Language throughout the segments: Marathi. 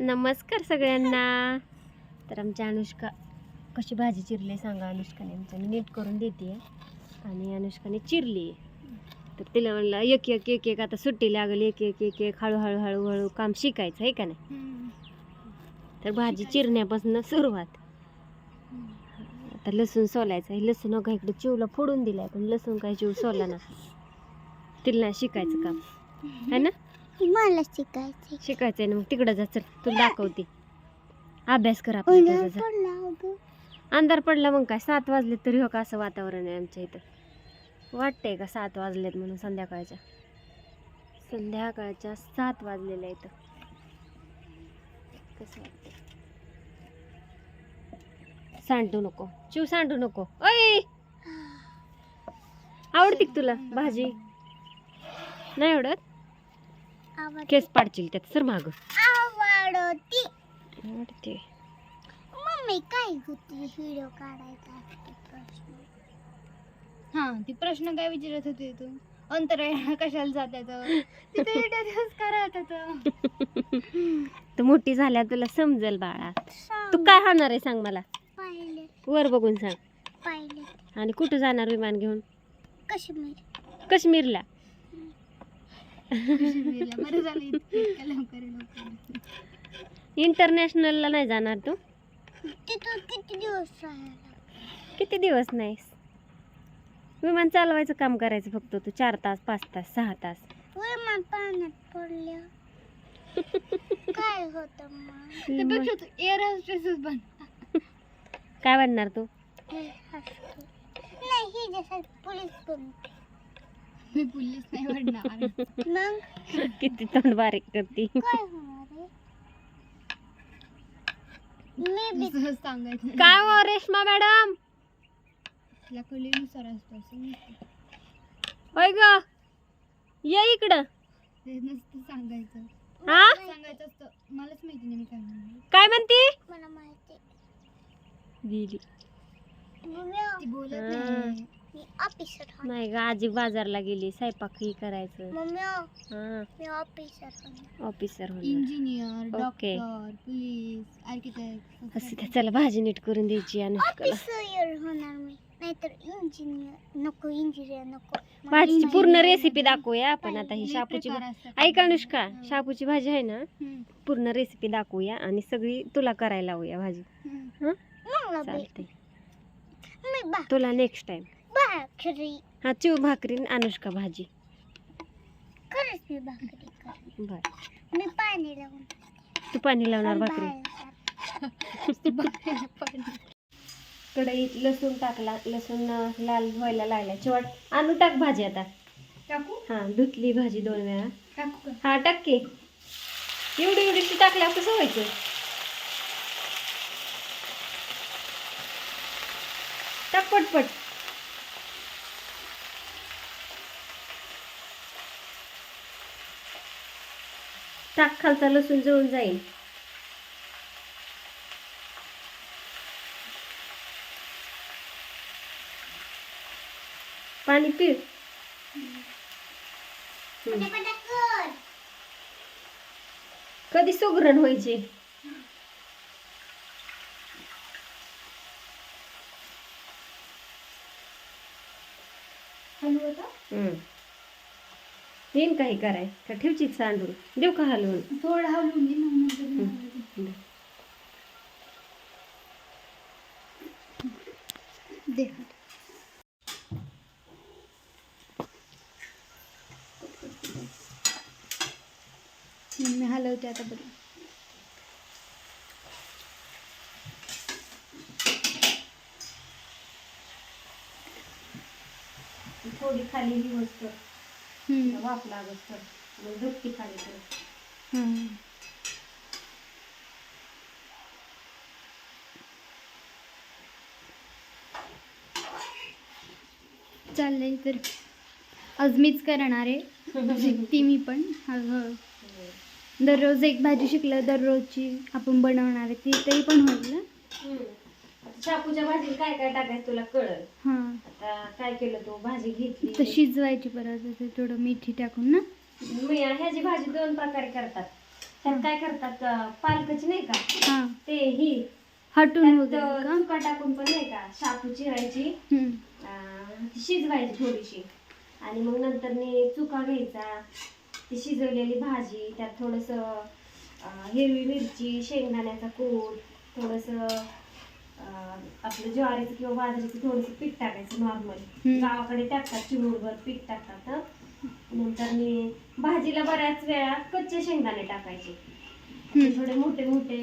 नमस्कार सगळ्यांना. तर आमच्या अनुष्का कशी भाजी चिरली सांगा अनुष्काने. आमच्या मी नीट करून देते आणि अनुष्काने चिरली तर तिला म्हणलं एक एक एक एक आता सुट्टी लागली. एक एक एक एक हळूहळू हळूहळू काम शिकायचं आहे का नाही? तर भाजी चिरण्यापासून सुरुवात. आता लसूण सोलायचं आहे. लसूण का इकडे चिवला फोडून दिलाय पण लसूण काय चिव सोला ना तिला शिकायचं काम. है ना? मला शिकायचे शिकायचंय ना मग. तिकडं जा चल. तुला दाखवते. अभ्यास कर जा. अंधार पडला मग काय? सात वाजले तरी हो का असं वातावरण आहे आमच्या इथं. वाटतंय का सात वाजलेत म्हणून संध्याकाळच्या? संध्याकाळच्या सात वाजलेल्या इथं. कसं वाटतंय? सांडू नको. चिव सांडू नको. ओय! आवडते का तुला भाजी? नाही आवडत? केस पाडशील त्यात सर माग. आवडती. आवडते. मम्मी काय होती व्हिडिओ काढायचा प्रश्न? हा ती प्रश्न काय विचारत होते तू? अंतराळ कशाला जात्याचं तिथे दिवस का राहतात तू मोठी झाल्या तुला समजेल बाळा. तू काय होणार आहे सांग मला? पाहिले. वर बघून सांग. पाहिले. आणि कुठं जाणार विमान घेऊन? काश्मीर. काश्मीरला. बरं झालं इतकं इंटरनॅशनलला नाही जाणार तू? तिथं किती दिवस राहायला? किती दिवस नाहीस? विमान चालवायचं काम करायचं फक्त तू. चार तास पाच तास सहा तास. विमान पाण्यात पडल्या काय होतं मग? त्यापेक्षा तू एअर होस्टेसच बन. काय बनणार तू? हे. नाही ही जसं पोलीस पण मी पोलीस नाही बनणार मग? किती तोंड बारीक करते. काय होणार आहे? मी बी सहज सांगायचं. काय हो रेश्मा मॅडम? आपल्या कलेनुसार असतो असं नसतं. होय ग. ये इकडं. ते नसतं सांगायचं. हा? सांगायचं असतं. मलाच माहिती नाही मी काय म्हणणार काय म्हणते? मला माहिती. ती बोलत. नाही मी ऑफिसर होणार. नाही ग आजी बाजारला गेली स्वयंपाक ही करायचं मम्मी हा. मी ऑफिसर होणार. ऑफिसर होणार. Engineer okay. Doctor police architect असं त्या चला भाजी नीट करून द्यायची अनुष्काला ऑफिसर होणार मी. नाहीतर इंजिनियर नको इंजिनियर नको. मला भाजीची पूर्ण रेसिपी दाखवूया आपण. आता ही शापूची भा- ऐक अनुष्का शापूची भाजी आहे ना? पूर्ण रेसिपी दाखवूया आणि सगळी तुला करायला लावूया भाजी. हं? चालते मी बा तुला नेक्स्ट टाइम भाकरी. हा चिव भाकरी आणि अनुष्का भाजी. खरंच मी भाकरी कर बर. मी पाणी लावून तू पाणी लावणार भाकरी? कढईत लसूण टाकला लसूण अं, लाल व्हायला लागला चिवट आणू टाक भाजी आता. टाकू? हा धुतली भाजी दोन वेळा. टाकू हा टाक की. एवढी एवढी टाकल्या कसं व्हायचं? टाक पटपट. टाक खालचा लसूण जळून जाईल पाणी पी हम्म. कर कधी सुगरण व्हायचे हम्म. येईन काही कराय का ठेवची सांडून. देऊ का हलवून? थोडं हलवून घे मग नंतर मी हलवते. दे. मी हलवते आता बरं. थोडी खाली ही वस्तू. वाफ लागत तर धुपटी खाली तर हम्म. चाललंय तर. आज मीच करणार आहे. शिकते मी पण. हळूहळू दररोज एक भाजी शिकलं दररोजची आपण बनवणार आहे ती तरी पण होईल ना? शापूच्या भाजीत काय काय टाकायचं तुला कळल? हां आता काय केलं तू? भाजी घेतली. तर शिजवायची परत थोडं मिठी टाकून ना. मी ह्याची भाजी दोन प्रकारे करतात. त्यात काय करतात अं, पालकाची नाही का? हां. ते ही. हटून त्यात वगैरे का? चुका टाकून पण नाही का? शापू चिरायची. हम्म. अं, ती शिजवायची थोडीशी. आणि मग नंतर नी चुका घ्यायचा. ती शिजवलेली भाजी त्यात थोडस हिरवी मिरची शेंगदाण्याचा कूट थोडस आपलं ज्वारीचं किंवा बाजरीचं थोडंसं पीठ टाकायचं नॉर्मल. गावाकडे टाकतात चिमूडभर पीठ टाकतात. नंतर मी भाजीला बऱ्याच वेळा कच्चे शेंगदाणे टाकायचे. थोडे मोठे मोठे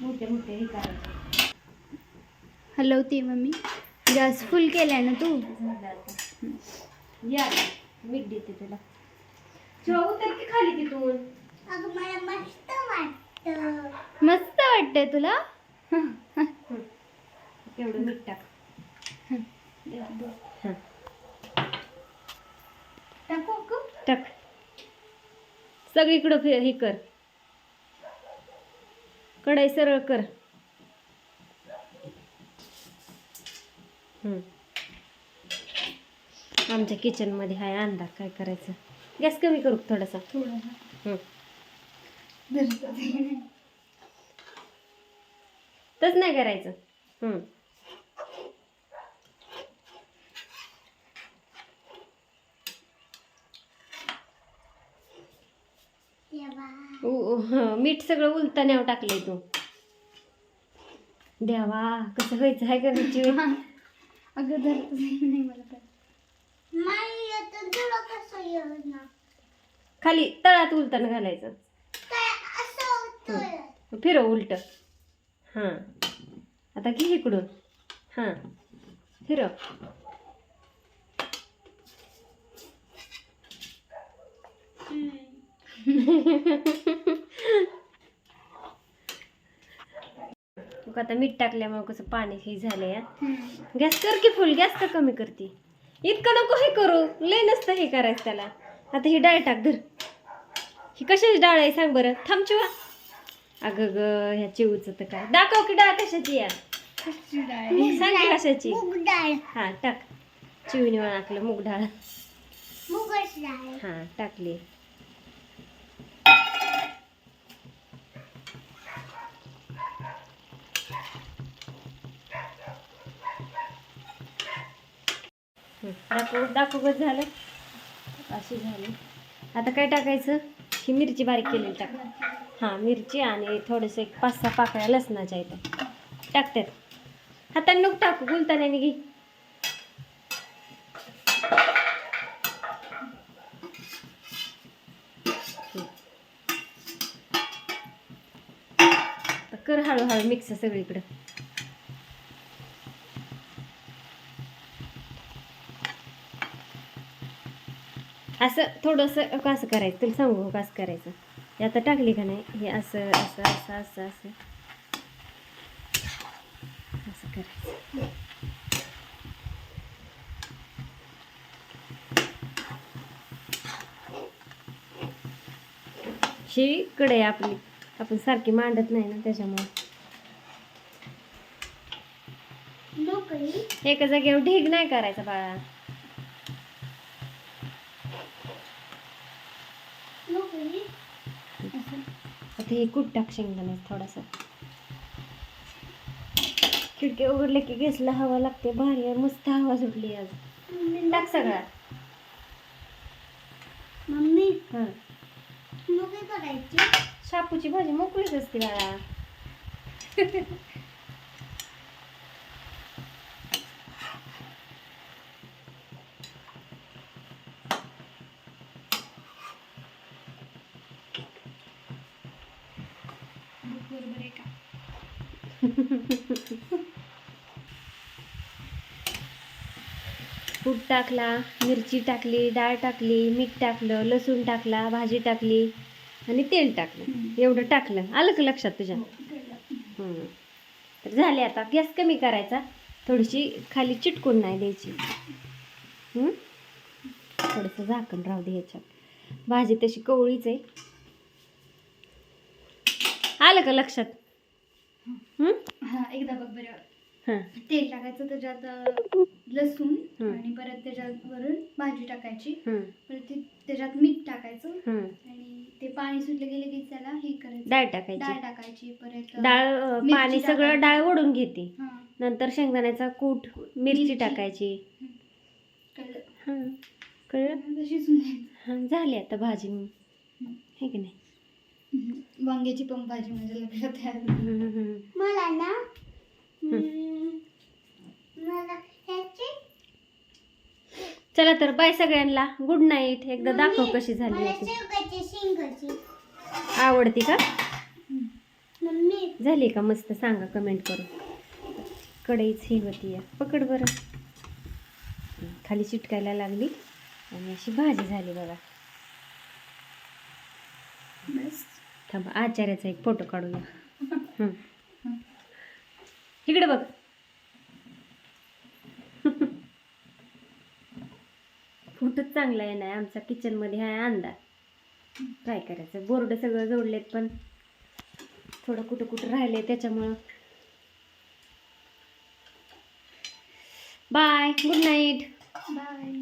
मोठे मोठे हे करायचे हलवते मम्मी गॅस फुल केलाय ना तू. या. मीठ देते तुला जेव्हा उतर की खाली तिथून अगं मला मस्त वाटतं मस्त वाटतंय तुला एवढं मीठ टाक. टाकू सगळीकडं हे कर. कढई सरळ कर. आमच्या किचनमध्ये हाय अंधार काय करायचं? गॅस कमी करू थोडासा. तच नाही करायचं हं. देवा उ- उ- हं, मीठ सगळं उलताण्यावर टाकलंय तू. देवा कसं व्हायचं आहे करायची अगं धरत नाही मला काय नाही येतं तुला कसं येणार खाली तळात उलताना घालायचं. फिरव उलट. हां. आता घे इकडून. हां. फिरव. मग आता मीठ टाकल्यामुळे कसं पाणी हे झालं या गॅस कर की फुल गॅस का कमी करते. इतकं नको हे करू लय नसतं हे करायचं त्याला. आता ही डाळ टाक धर. ही कशाची डाळ आहे सांग बरं थांब चिवा. अगं ग ह्या चिवचं तर काय. दाखव की डाळ कशाची या? सांग की कशाची. हा टाक. चिवणी टाकलं मूग डाळ. हा टाकली. दाखव दाखव बस झालं. अशी झाली. आता काय टाकायचं? ही मिरची बारीक केलेली टाक. हां मिरची आणि थोडंसं एक पाच सहा पाकळ्या लसणाच्या इथं. टाकतात. हाताने नुक टाकू गुलताने घे. कर हळूहळू मिक्स सगळीकडं. असं थोडंसं कसं करायचं? तुला सांगू कसं करायचं? हे आता टाकली का नाही? हे असं असं असं असं असं. असं करायचं. ही कडे आपली. आपण सारखी मांडत नाही ना त्याच्यामुळे. एका जागेवर ढीग नाही करायचा बाळा. हे कूट टाक थोडासा? खिडकी उघडले की गॅसला हवा लागते भारी मस्त हवा सुटली आज. टाक सगळा. मम्मी हां. मग काय करायची? शापूची भाजी मोकळीच असते बाळा बरोबर आहे का कूट टाकला मिरची टाकली डाळ टाकली मीठ टाकलं लसूण टाकला भाजी टाकली आणि तेल टाकलं. एवढं टाकलं. आलं का लक्षात तुझ्या? हम्म. तर झाले आता. गॅस कमी करायचा. थोडीशी खाली चिटकून नाही द्यायची. हम्म? थोडंसं झाकण राहू दे ह्याच्यात. भाजी तशी कवळीच आहे. आलं का लक्षात? हा एकदा बघ बरं. हां. तेल टाकायचं त्याच्यात लसूण. आणि परत त्याच्यात वरून भाजी टाकायची. परत ते- त्याच्यात मीठ टाकायचं. आणि ते पाणी सुटलं गेलं की त्याला हे करायचं. डाळ डाळ टाकायची टाकायची परत डाळ पाणी सगळं टाकायची. डाळ ओढून घेते. नंतर शेंगदाण्याचा कूट मिरची. टाकायची. कळलं. झाली आता भाजी. हे. की नाही. वांग्याची पण भाजी माझ्या लक्षात आहे. मला ना हम्म, मला ह्याची चला तर बाय सगळ्यांना. गुड नाईट एकदा दाखव कशी झाली होती शेवगाची शेंगाची. आवडती का? मम्मी. झाली का मस्त? सांगा कमेंट करून. कढईच ही होती या. पकड बरं. खाली चिटकायला लागली आणि अशी भाजी झाली बघा. थांबा आचार्याचा एक फोटो काढूया. इकडे बघ. फोटोच चांगला आहे नाही आमचा किचनमध्ये आहे अंदाज काय करायचं? बोर्ड सगळं जोडलेत पण थोडं कुठं कुठं राहिले त्याच्यामुळं. Bye good night bye